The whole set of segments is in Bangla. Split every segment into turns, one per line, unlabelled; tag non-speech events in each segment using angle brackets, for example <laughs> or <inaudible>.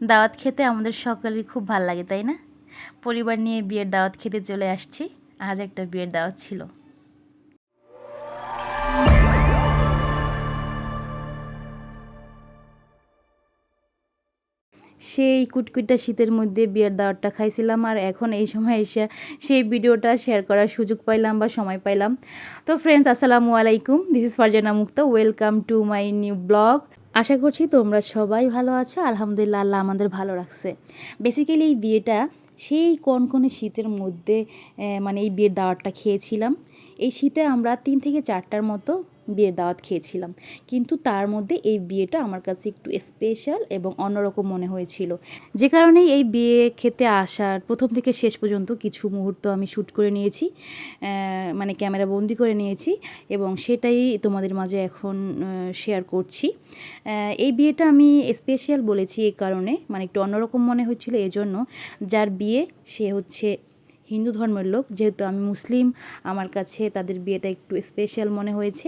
দাওয়াত খেতে আমাদের সকলেরই খুব ভালো লাগে, তাই না? পরিবার নিয়ে বিয়ের দাওয়াত খেতে চলে আসছি। আজ একটা বিয়ের দাওয়াত ছিল। সেই কুটকুটা শীতের মধ্যে বিয়ের দাওয়াতটা খাইছিলাম আর এখন এই সময় এসে সেই ভিডিওটা শেয়ার করার সুযোগ পাইলাম বা সময় পাইলাম। তো ফ্রেন্ডস আসসালামু আলাইকুম। This is Farzana Mukta. Welcome to my new blog আশা করছি তোমরা সবাই ভালো আছো। আলহামদুলিল্লাহ আল্লাহ আমাদের ভালো রাখছে। বেসিক্যালি এই বিয়েটা সেই কনকনে শীতের মধ্যে মানে এই বিয়ের দাওয়াতটা খেয়েছিলাম। এই শীতে আমরা তিন থেকে চারটার মতো বিয়ের দাওয়াত খেয়েছিলাম। কিন্তু তার মধ্যে এই বিয়েটা আমার কাছে একটু স্পেশাল এবং অন্যরকম মনে হয়েছিল। যে কারণে এই বিয়ে খেতে আসার প্রথম থেকে শেষ পর্যন্ত কিছু মুহূর্ত আমি শ্যুট করে নিয়েছি মানে ক্যামেরা বন্দি করে নিয়েছি এবং সেটাই তোমাদের মাঝে এখন শেয়ার করছি। এই বিয়েটা আমি স্পেশাল বলেছি এই কারণে মানে একটু অন্যরকম মনে হচ্ছিল এজন্য। যার বিয়ে সে হচ্ছে হিন্দু ধর্মের লোক, যেহেতু আমি মুসলিম, আমার কাছে তাদের বিয়েটা একটু স্পেশাল মনে হয়েছে।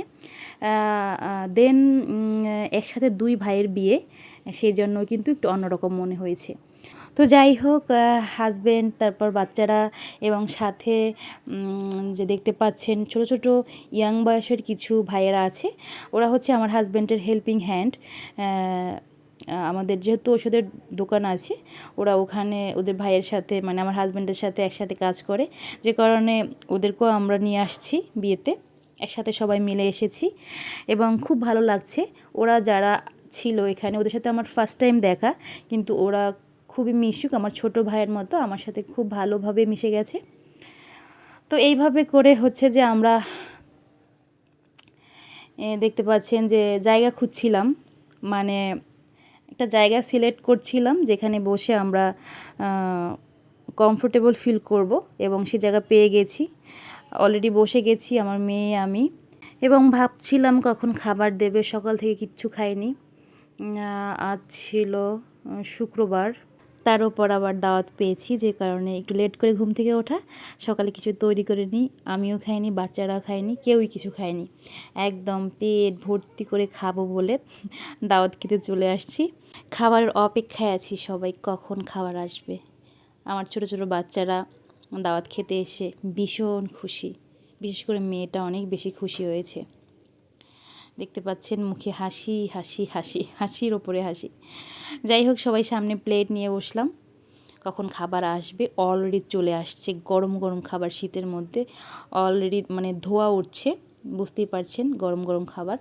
দেন একসাথে দুই ভাইয়ের বিয়ে সেই জন্য কিন্তু একটু অন্যরকম মনে হয়েছে। তো যাই হোক হাজবেন্ড তারপর বাচ্চারা এবং সাথে যে দেখতে পাচ্ছেন ছোট ছোট ইয়াং বয়সের কিছু ভাইয়েরা আছে, ওরা হচ্ছে আমার হাজব্যান্ডের হেল্পিং হ্যান্ড আমাদের যেহেতু ওষুধের দোকান আছে, ওরা ওখানে ওদের ভাইয়ের সাথে মানে আমার হাজব্যান্ডের সাথে একসাথে কাজ করে। যে কারণে ওদেরকেও আমরা নিয়ে আসছি বিয়েতে, একসাথে সবাই মিলে এসেছি। এবং খুব ভালো লাগছে, ওরা যারা ছিল এখানে, ওদের সাথে আমার ফার্স্ট টাইম দেখা, কিন্তু ওরা খুবই মিশুক, আমার ছোট ভাইয়ের মতো, আমার সাথে খুব ভালোভাবে মিশে গেছে। তো এইভাবে করে হচ্ছে যে আমরা দেখতে পাচ্ছেন যে জায়গা খুঁজছিলাম। মানে একটা জায়গা সিলেক্ট করছিলাম যেখানে বসে আমরা কমফোর্টেবল ফিল করব এবং সে জায়গা পেয়ে গেছি। অলরেডি বসে গেছি আমার মেয়ে, আমি। এবং ভাবছিলাম কখন খাবার দেবে, সকাল থেকে কিচ্ছু খাইনি। আজ ছিল শুক্রবার। তার উপর আবার দাওয়াত পেয়েছি যে কারণে একটু লেট করে ঘুম থেকে ওঠা। সকালে কিছু তৈরি করে নিই, আমিও খাইনি, বাচ্চারাও খায়নি, কেউই কিছু খায়নি। একদম পেট ভর্তি করে খাব বলে দাওয়াত খেতে চলে আসছি। খাবারের অপেক্ষায় আছি সবাই, কখন খাবার আসবে? আমার ছোট ছোট বাচ্চারা দাওয়াত খেতে এসে ভীষণ খুশি। বিশেষ করে মেয়েটা অনেক বেশি খুশি হয়েছে। দেখতে পাচ্ছেন মুখে হাসি হাসি হাসি, হাসির ওপরে হাসি। যাই হোক, সবাই সামনে প্লেট নিয়ে বসলাম। কখন খাবার আসবে? অলরেডি চলে আসছে গরম গরম খাবার শীতের মধ্যে। অলরেডি মানে ধোয়া উঠছে, বুঝতেই পারছেন, গরম গরম খাবার।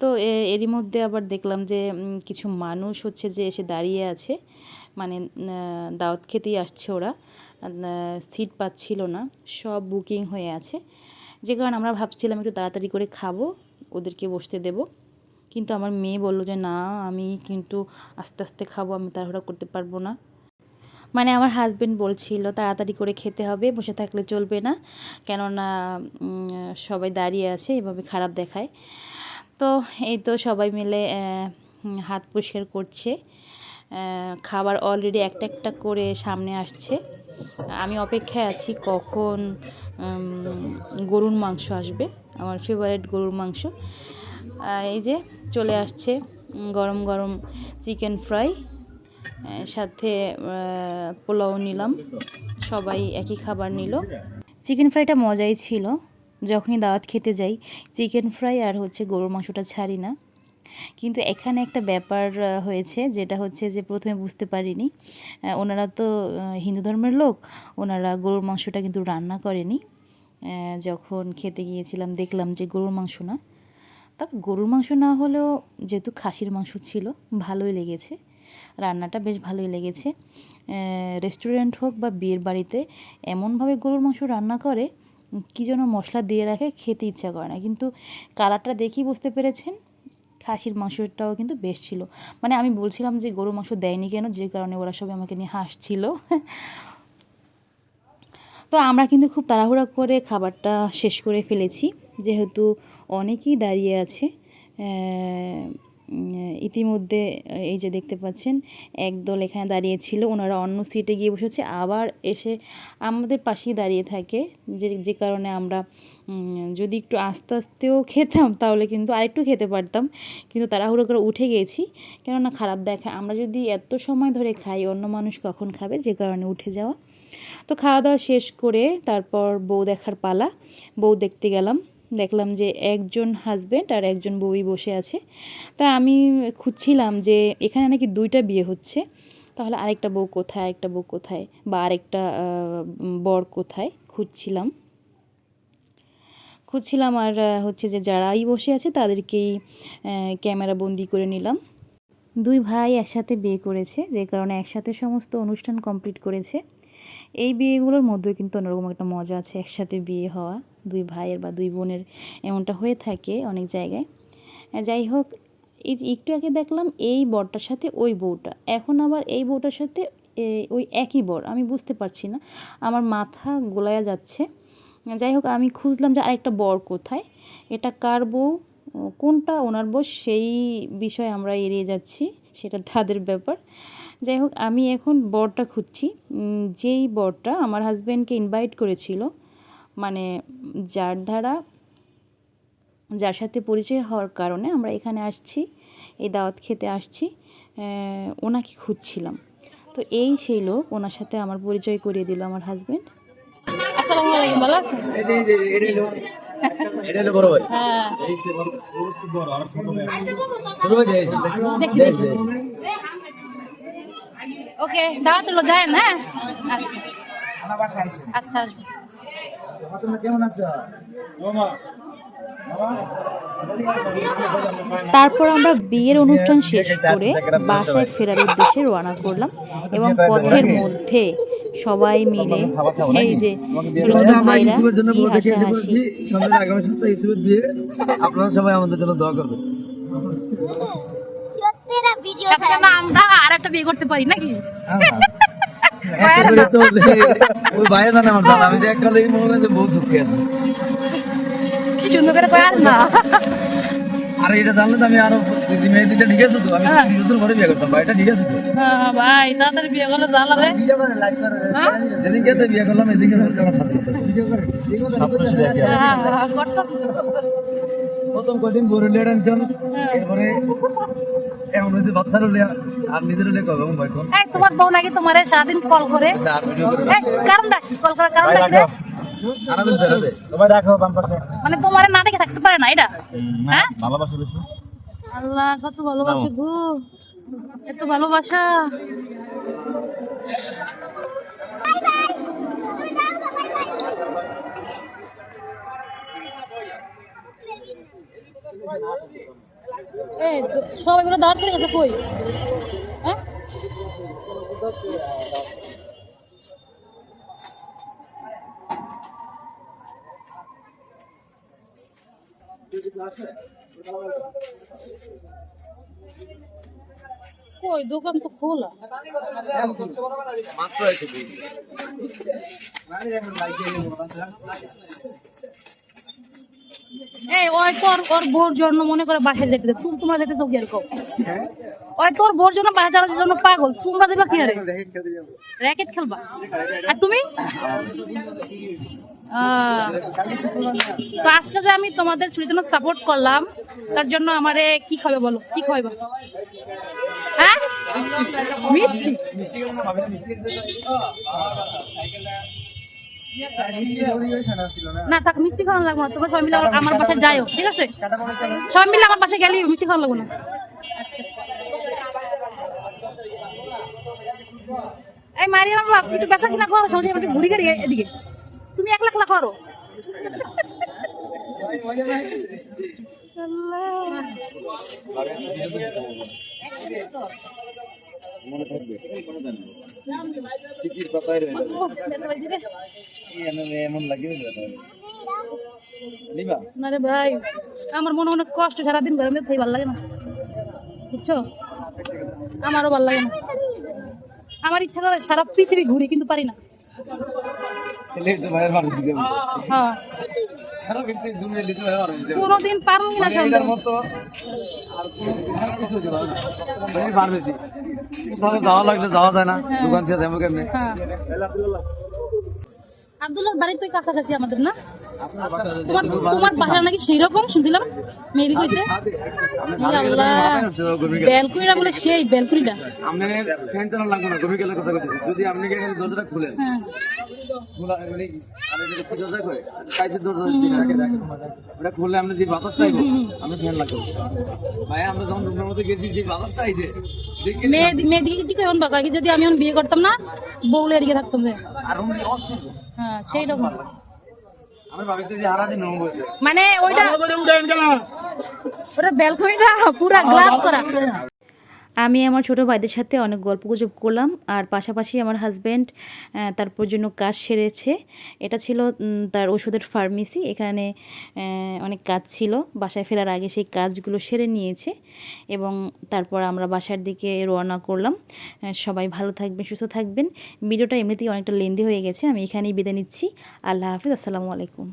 তো এরই মধ্যে আবার দেখলাম যে কিছু মানুষ হচ্ছে যে এসে দাঁড়িয়ে আছে। মানে দাওয়াত খেতেই আসছে ওরা। সিট পাচ্ছিল না, সব বুকিং হয়ে আছে। যে কারণে আমরা ভাবছিলাম একটু তাড়াতাড়ি করে খাব। ওদেরকে বসতে দেব। কিন্তু আমার মেয়ে বলল যে, না, আমি কিন্তু আস্তে আস্তে খাব, আমি তাড়াহুড়া করতে পারব না। মানে আমার হাজব্যান্ড বলছিল, তাড়াতাড়ি করে খেতে হবে, বসে থাকলে চলবে না। কেননা সবাই দাঁড়িয়ে আছে, এভাবে খারাপ দেখায়। তো এই তো সবাই মিলে হাত পরিষ্কার করছে। খাবার অলরেডি একটা একটা করে সামনে আসছে। আমি অপেক্ষায় আছি কখন গরুর মাংস আসবে। আমার ফেভারিট গরুর মাংস। এই যে চলে আসছে গরম গরম চিকেন ফ্রাই সাথে পোলাও নিলাম। সবাই একই খাবার নিল। চিকেন ফ্রাইটা মজাই ছিল। যখনই দাওয়াত খেতে যাই চিকেন ফ্রাই আর হচ্ছে গরুর মাংসটা ছাড়ি না। কিন্তু এখানে একটা ব্যাপার হয়েছে, যেটা হচ্ছে যে প্রথমে বুঝতে পারিনি। ওনারা তো হিন্দু ধর্মের লোক, ওনারা গরুর মাংসটা কিন্তু রান্না করেনি। যখন খেতে গিয়েছিলাম, দেখলাম যে গরুর মাংস না। তবে গরুর মাংস না হলেও যেহেতু খাসির মাংস ছিল, ভালোই লেগেছে। রান্নাটা বেশ ভালোই লেগেছে। রেস্টুরেন্ট হোক বা বিয়ের বাড়িতে এমনভাবে গরুর মাংস রান্না করে, কী যেন মশলা দিয়ে রাখে, খেতে ইচ্ছা করে না। কিন্তু কালারটা দেখেই বুঝতে পেরেছেন, খাসির মাংসটাও কিন্তু বেশ ছিল। মানে আমি বলছিলাম যে গরুর মাংস দেয়নি কেন? যে কারণে ওরা সবাই আমাকে নিয়ে হাসছিল। তো আমরা কিন্তু খুব তাড়াহুড়া করে খাবারটা শেষ করে ফেলেছি। যেহেতু অনেকেই দাঁড়িয়ে আছে ইতিমধ্যে এই যে দেখতে পাচ্ছেন একদল এখানে দাঁড়িয়েছিল ওনারা অন্য সিটে গিয়ে বসেছে, আবার এসে আমাদের পাশেই দাঁড়িয়ে থাকে। যে যে কারণে আমরা যদি একটু আস্তে আস্তেও খেতাম, তাহলে কিন্তু আরেকটু খেতে পারতাম। কিন্তু তাড়াহুড়ো করে উঠে গেছি, কেননা খারাপ দেখা, আমরা যদি এত সময় ধরে খাই, অন্য মানুষ কখন খাবে? যে কারণে উঠে যাওয়া। তো খাওয়া দাওয়া শেষ করে তারপর বউ দেখার পালা। বউ দেখতে গেলাম, দেখলাম যে একজন হাজব্যান্ড আর একজন বউই বসে আছে। তা আমি খুঁজছিলাম যে এখানে নাকি দুইটা বিয়ে হচ্ছে। তাহলে আরেকটা বউ কোথায়, আরেকটা বউ কোথায় বা আরেকটা বর কোথায়? খুঁজছিলাম। খুঁজছিলাম আর হচ্ছে যে যারাই বসে আছে তাদেরকেই ক্যামেরা বন্দি করে নিলাম। দুই ভাই একসাথে বিয়ে করেছে, যে কারণে একসাথে সমস্ত অনুষ্ঠান কমপ্লিট করেছে। এই বিয়েগুলোর মধ্যেও কিন্তু অন্যরকম একটা মজা আছে, একসাথে বিয়ে হওয়া, দুই ভাইয়ের বা দুই বোনের এমনটা হয়ে থাকে অনেক জায়গায়। যাই হোক, এই একটু আগে দেখলাম এই বরটার সাথে ওই বউটা, এখন আবার এই বউটার সাথে ওই একই বর, আমি বুঝতে পারছি না, আমার মাথা গোলায়া যাচ্ছে। যাই হোক, আমি খুঁজলাম যে আরেকটা বর কোথায়, এটা কার বউ, কোনটা ওনার বউ, সেই বিষয়ে আমরা এড়িয়ে যাচ্ছি, সেটা তাদের ব্যাপার। যাই হোক আমি এখন বরটা খুঁজছি যেই বরটা আমার হাজব্যান্ডকে ইনভাইট করেছিল মানে যার দ্বারা যার সাথে পরিচয় হওয়ার কারণে আমরা এখানে আসছি এই দাওয়াত খেতে আসছি ওনাকে খুঁজছিলাম তো এই সেই লোক ওনার সাথে আমার পরিচয় করিয়ে দিল আমার হাজব্যান্ড
আসসালামু আলাইকুম ভালো আছেন
এই যে এই যে এটা হলো এটা হলো বড় ভাই
হ্যাঁ
ছোট ভাই যাইছে
দেখি দেখি ওকে দাওয়াত হলো যায় হ্যাঁ? আচ্ছা। আচ্ছা।
কেমন আছো?
তারপর আমরা বিয়ের অনুষ্ঠান শেষ করে বাসায় ফেরার উদ্দেশ্যে রওনা করলাম এবং পথের মধ্যে সবাই মিলে এই যে ছোট ছোট ভাইরা
আপনারা সবাই আমাদের জন্য দোয়া করবেন
সত্যিরা ভিডিও
সাথে না আমরা আর একটা বিয়ে করতে পারি নাকি? <laughs>
একটা করে ওই বাইরে জানে আমার জানা আমি একটা লেগে মনে হয় যে বহুত দুঃখে আছে।
কি সুন্দর করে কয়াল না?
আর এটা জানলে তো আমি আরও দিদি মেয়ে দিটা ঠিক আছে তো। আমি বিয়ে করতাম ঠিক আছে তো।
হ্যাঁ, ভাই তাড়াতাড়ি বিয়ে করলে জ্বালা রে?
যেদিনকে বিয়ে করলাম এদিকে আমার সাথে কথা
করতাছি।
প্রথম কদিন বড় লিয়ে টেনশন এরপরে এমন হয়েছে বাচ্চারও লিয়া আর নিজেরও লিয়া কবে ভাই কোন
এই তোমার বউ নাকি তোমারে সারাদিন কল করে?
আর ভিডিও করে
এই কারণটা কি? কল করার কারণটা কি? রে?
সারাদিন ফেরাতে
মানে তোমারে না দেখে থাকতে পারে না এটা? হ্যাঁ? আল্লাহ কত ভালোবাসে গো। এত ভালোবাসা। এই সবাই মিলে দাওয়াত করে গেছে কই? হ্যাঁ? কই দোকান তো খোলা।
মাত্র
এই, ওই তোর, ওর বোর জন্য মনে করে বাসায় যেতে। তুমি তোমরা যেতে চাও এরকম ওই তোর বোর জন্য বাসায় যাওয়ার জন্য পাগল। তোমরা দেবা কি আরে? র্যাকেট খেলবা। আর তুমি? তো আজকে যে আমি তোমাদের চুরির জন্য সাপোর্ট করলাম, তার জন্য আমারে কি খাবে বলো? কি খাওয়াইবা? হ্যাঁ? মিষ্টি। না, থাক, মিষ্টি খাওয়ানো লাগবো না। তোমরা সবাই মিলে আমার- বাসায় ঠিক আছে? সবাই মিলে আমার বাসায় মিষ্টি খাওয়ানো লাগবো না। এই মারিয়াম বাবা একটু বেচা কিনা করো একটু ঘুরি এদিকে। তুমি এক লাখ লাখ করো
মনে থাকবে সিকির কথাই রইল এমন লাগে নিবা?
না রে ভাই আমার মনে অনেক কষ্ট সারাদিন ঘরে মেয়ে ভালো লাগে না। বুঝছ? আমারও ভালো লাগে না। আমার ইচ্ছা করে সারা পৃথিবী ঘুরি কিন্তু পারি না। হ্যাঁ। কোনোদিন পারব না
কোথাও যাওয়া লাগলে যাওয়া যায় না। দোকান থেকে যাব কেমনি?
হ্যাঁ। আব্দুল্লাহর বাড়ি তো কাছাকাছি আমাদের, না? তোমার তোমার বাসা নাকি সেই রকম শুনছিলাম? মেয়েরি কইছে
গেলে গেলে।
বলে সেই
আপনি ফ্যান চালান লাগবে না গেলে কথা বলতেছি যদি আপনি এখানে দরজাটা খুলেন।
হ্যাঁ।
খোলা মানে কি? আর এটা দরজা করে কাইসের দরজা যেটা রাখে রাখে ওটা খুললে আপনি যে বাতাসটা আইবো আপনি ফ্যান লাগবে। ভাই আমরা যখন রুমের মধ্যে গেছি যে বাতাসটা আইছে দেখে
মেয়ে মেয়েদিকে কি কেমন বাবা যদি আমি এখন বিয়ে করতাম না বউলে এদিকে থাকতাম যে।
আর অস্থির?
হ্যাঁ সেই রকম মানে ওইটা ওটা ব্যালকনিটা পুরা গ্লাস করা।
আমি আমার ছোট ভাইদের সাথে অনেক গল্প গুজব করলাম, আর পাশাপাশি আমার হাজব্যান্ড তারপর জন্য কাজ সেরেছে। এটা ছিল তার ওষুধের ফার্মেসি এখানে অনেক কাজ ছিল। বাসায় ফেরার আগে সেই কাজগুলো সেরে নিয়েছে এবং তারপর আমরা বাসার দিকে রওনা করলাম। সবাই ভালো থাকবেন, সুস্থ থাকবেন। ভিডিওটা এমনিতেই অনেকটা লেন্দি হয়ে গেছে, আমি এখানেই বিদায় নিচ্ছি। আল্লাহ হাফিজ, আসসালামু আলাইকুম।